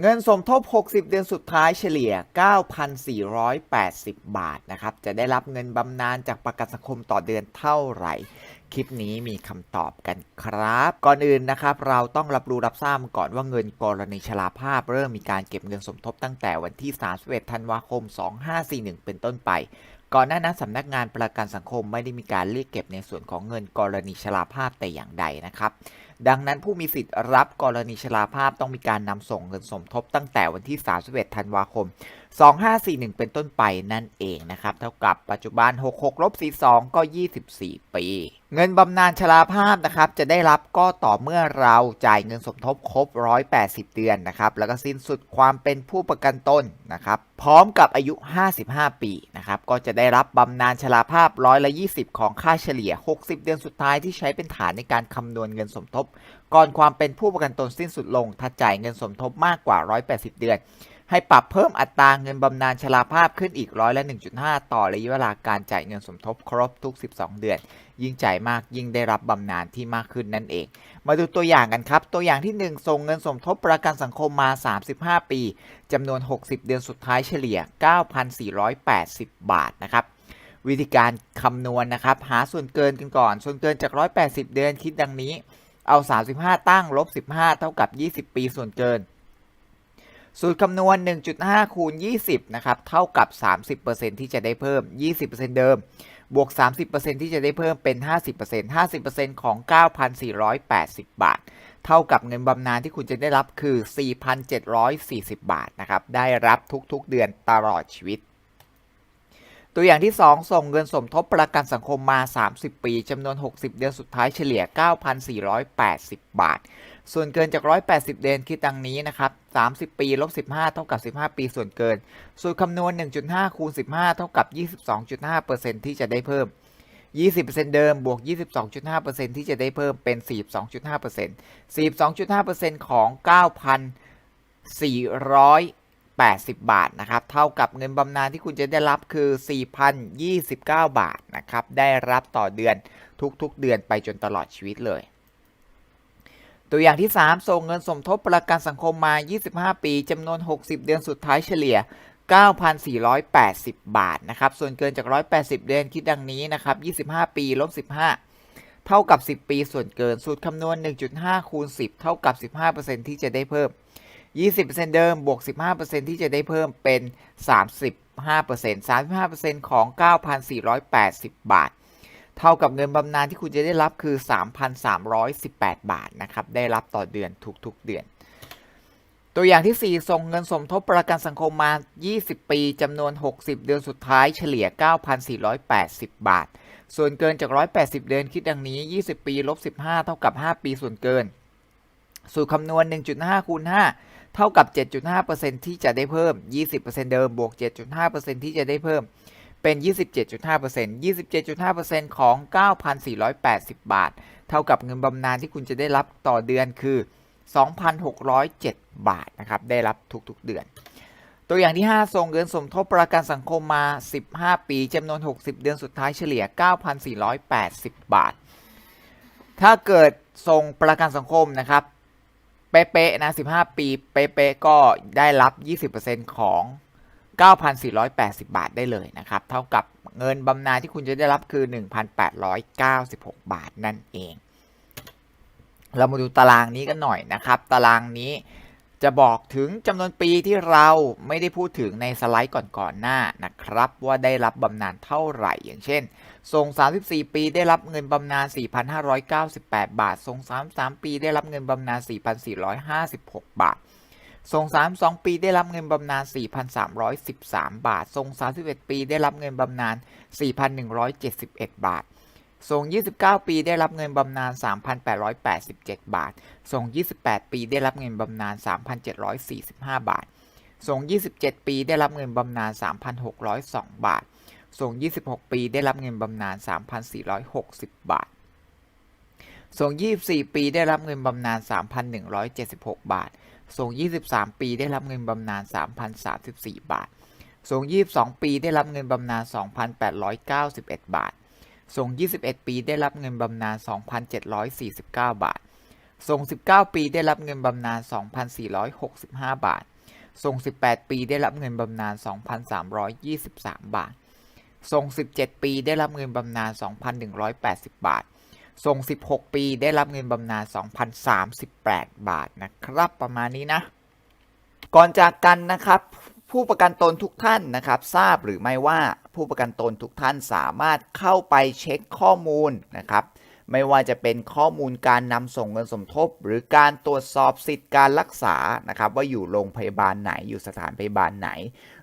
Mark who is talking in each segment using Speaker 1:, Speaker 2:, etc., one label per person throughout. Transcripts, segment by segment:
Speaker 1: เงินสมทบ 60 เดือนสุดท้ายเฉลี่ย 9,480 บาทนะครับ จะได้รับเงินบำนาญจากประกันสังคมต่อเดือนเท่าไหร่ คลิปนี้มีคำตอบกันครับ ก่อนอื่นนะครับ เราต้องรับรู้รับทราบก่อนว่าเงินกรณีชราภาพเริ่มมีการเก็บเงินสมทบตั้งแต่วันที่ 31 ธันวาคม 2541 เป็นต้นไป ก่อนหน้านั้นสำนักงานประกันสังคมไม่ได้มีการเรียกเก็บในส่วนของเงินกรณีชราภาพแต่อย่างใดนะครับ ดังนั้นผู้มีสิทธิ์รับกรณีชราภาพต้องมีการนำส่งเงินสมทบตั้งแต่วันที่ 31 ธันวาคม 2541 เป็นต้นไปนั่นเองนะครับ เท่ากับปัจจุบัน 66ลบ42 ก็ 24 ปี เงินบำนาญชราภาพนะครับ จะได้รับก็ต่อเมื่อเราจ่ายเงินสมทบครบ 180 เดือนนะครับ แล้วก็สิ้นสุดความเป็นผู้ประกันตนนะครับ พร้อมกับอายุ 55 ปีนะครับ ก็จะได้รับบำนาญชราภาพร้อยละ20 ของค่าเฉลี่ย 60 เดือนสุดท้ายที่ใช้เป็นฐานในการคำนวณเงินสมทบ ก่อนความเป็นผู้ประกันตนสิ้นสุดลงถ้าจ่ายเงินสมทบมากกว่า 180 เดือน ให้ปรับเพิ่มอัตราเงินบำนาญชราภาพขึ้นอีกร้อยละ1.5 ต่อระยะเวลาการจ่ายเงินสมทบครบทุก 12 เดือน ยิ่งจ่ายมากยิ่งได้รับบำนาญที่มากขึ้นนั่นเอง มาดูตัวอย่างกันครับ ตัวอย่างที่ 1 ส่งเงินสมทบประกันสังคมมา 35 ปีจำนวน 60 เดือนสุดท้ายเฉลี่ย 9,480 บาทนะครับวิธีการคำนวณนะครับ หาส่วนเกินกันก่อน ส่วนเกินจาก 180 เดือนคิดดังนี้ เอา 35 ตั้งลบ 15 เท่ากับ 20 ปีส่วนเกิน สูตรคำนวณ 1.5 คูณ 20 นะครับ เท่ากับ 30%ที่จะได้เพิ่ม 20%เดิม บวก 30%ที่จะได้เพิ่มเป็น 50% 50%ของ 9,480 บาท เท่ากับเงินบำนาญที่คุณจะได้รับคือ 4,740 บาทนะครับ ได้รับทุกๆเดือนตลอดชีวิต ตัวอย่างที่ 2 ส่งเงินสมทบประกันสังคมมา 30 ปีจำนวน 60 เดือนสุดท้ายเฉลี่ย 9,480 บาท ส่วนเกินจาก 180 เดือนคิดดังนี้นะครับ 30 ปีลบ15 เท่ากับ 15 ปีส่วนเกิน สูตรคำนวณ 1.5 คูณ 15 เท่ากับ 22.5%ที่จะได้เพิ่ม 20%เดิมบวก 22.5%ที่จะได้เพิ่มเป็น 42.5% 42.5%ของ 9,480 บาทนะครับ เท่ากับเงินบำนาญที่คุณจะได้รับคือ 4,029 บาทนะครับ ได้รับต่อเดือนทุกๆเดือนไปจนตลอดชีวิตเลย ตัวอย่างที่ 3 ส่งเงินสมทบประกันสังคมมา 25 ปีจำนวน 60 เดือนสุดท้ายเฉลี่ย 9,480 บาทนะครับ ส่วนเกินจาก 180 เดือนคิดดังนี้นะครับ 25 ปีลบ15 เท่ากับ 10 ปีส่วนเกิน สูตรคำนวณ 1.5 คูณ 10 เท่ากับ 15%ที่จะได้เพิ่ม 20%เดิมบวก 15%ที่จะได้เพิ่มเป็น 35% 35%ของ 9,480 บาท เท่ากับเงินบำนาญที่คุณจะได้รับคือ 3,318 บาทนะครับ ได้รับต่อเดือนทุกๆเดือน ตัวอย่างที่ 4 ส่งเงินสมทบประกันสังคมมา 20 ปีจำนวน 60 เดือนสุดท้ายเฉลี่ย 9,480 บาท ส่วนเกินจาก 180 เดือนคิดดังนี้ 20 ปีลบ15 เท่ากับ 5 ปีส่วนเกิน สูตรคำนวณ 1.5คูณ5เท่ากับ 7.5%ที่จะได้เพิ่ม 20%เดิมบวก 7.5%ที่จะได้เพิ่ม เป็น 27.5% 27.5%ของ 9,480 บาท เท่ากับเงินบำนาญที่คุณจะได้รับต่อเดือนคือ 2,607 บาทนะครับ ได้รับทุกๆเดือน ตัวอย่างที่ 5 ส่งเงินสมทบประกันสังคมมา 15 ปีจำนวน 60 เดือนสุดท้ายเฉลี่ย 9,480 บาท ถ้าเกิดส่งประกันสังคมนะครับเป๊ะๆนะ 15 ปีเป๊ะๆก็ได้รับ 20%ของ 9,480 บาทได้เลยนะครับ เท่ากับเงินบำนาญที่คุณจะได้รับคือ 1,896 บาทนั่นเอง เรามาดูตารางนี้กันหน่อยนะครับ ตารางนี้จะบอกถึงจำนวนปีที่เราไม่ได้พูดถึงในสไลด์ก่อนๆหน้านะครับ ว่าได้รับบำนาญเท่าไหร่ อย่างเช่น ส่ง 34 ปีได้รับเงินบำนาญ 4,598 บาท ส่ง 33 ปีได้รับเงินบำนาญ 4,456 บาท ส่ง 32 ปีได้รับเงินบำนาญ 4,313 บาท ส่ง 31 ปีได้รับเงินบำนาญ 4,171 บาท ส่ง 29 ปีได้รับเงินบำนาญ 3,887 บาท ส่ง 28 ปีได้รับเงินบำนาญ 3,745 บาท ส่ง 27 ปีได้รับเงินบำนาญ 3,602 บาท ส่ง 26 ปีได้รับเงินบำนาญ 3,460 บาท ส่ง 24 ปีได้รับเงินบำนาญ 3,176 บาท ส่ง 23 ปีได้รับเงินบำนาญ3,034 บาท ส่ง 22 ปีได้รับเงินบำนาญ2,891 บาท ส่ง 21 ปีได้รับเงินบำนาญ2,749 บาท ส่ง 19 ปีได้รับเงินบำนาญ2,465 บาท ส่ง 18 ปีได้รับเงินบำนาญ2,323 บาท ส่ง 17 ปีได้รับเงินบำนาญ2,180 บาท ส่ง 16 ปีได้รับเงินบำนาญ2,038 บาทนะครับ ประมาณนี้นะ ก่อนจากกันนะครับ ผู้ประกันตนทุกท่านนะครับ ทราบหรือไม่ว่าผู้ประกันตนทุกท่านสามารถเข้าไปเช็คข้อมูลนะครับไม่ว่าจะเป็นข้อมูลการนำส่งเงินสมทบ หรือการตรวจสอบสิทธิการรักษานะครับ ว่าอยู่โรงพยาบาลไหนอยู่สถานพยาบาลไหน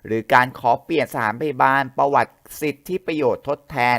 Speaker 1: หรือการขอเปลี่ยนสถานพยาบาลประวัติสิทธิประโยชน์ทดแทน